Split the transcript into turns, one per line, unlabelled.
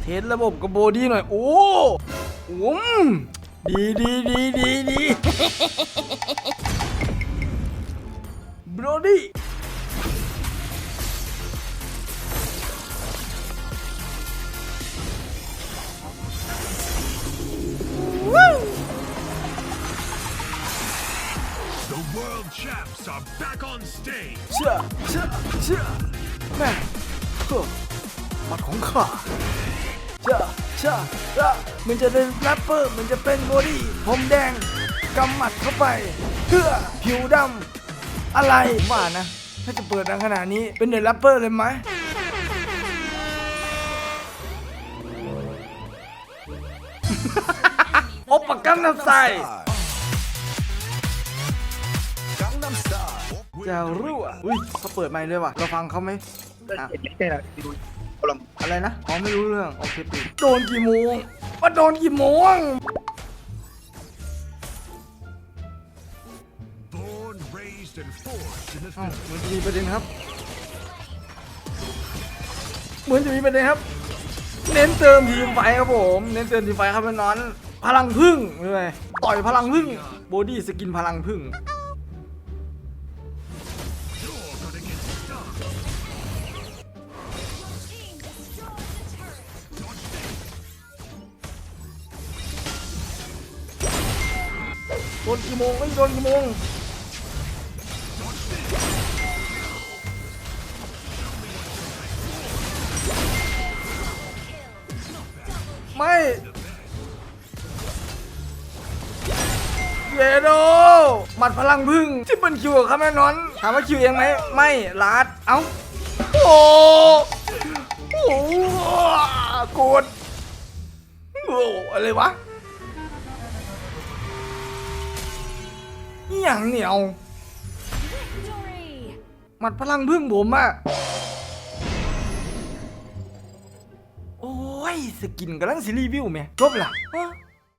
เทสระบบกับโบดี้หน่อย โอ้อืมดีดีดีดีดีบรดี้
The world champs are back on stage.
เชื่อเชื่อเชื่อแม่เฮ้อห มัดของข้าเชื่อเชื่อเชื่อมันจะเป็นแรปเปอร์มันจะเป็นโบดี้ผมแดงกำหมัดเข้าไปเพื่อผิวดำอะไรว่านะถ้าจะเปิดดังขนาดนี้เป็นเดอะแรปเปอร์เลยไหมโอปะกันน้ำใสจะรั่วอุ้ยเขาเปิดไมค์ด้วยว่ะเราฟังเขาไหมอะ
ใช่ละดูลม
อะไรนะอ๋อไม่รู้เรื่อง โอเคปิดโดนกี่โมงว่าโดนกี่โมง
Born, raised, and forged in the
อ้าว
Philippines.
เหมือนจะมีประเด็นครับ เหมือนจะมีประเด็นครับ เน้นเติมทีมไฟครับผม เน้นเติมทีมไฟครับน้องๆพลังพึ่งเลยต่อยพลังพึ่งโบดี้สกินพลังพึ่ง โดนกี่โมงไม่โดนกี่โมงไม่เยโดหมัดพลังพึ่งที่เป็นคิวกับครับแม่นอนถามว่าคิวเองไหมไม่ลาดเอ้าโอ้โหโกรธโอ้อะไรวะ อหย่างเหนียว
Victory!
หมัดพลังพึ่งผมอะโอ้ย สกินกำลังสิรีวิวไหมจบละอ้าว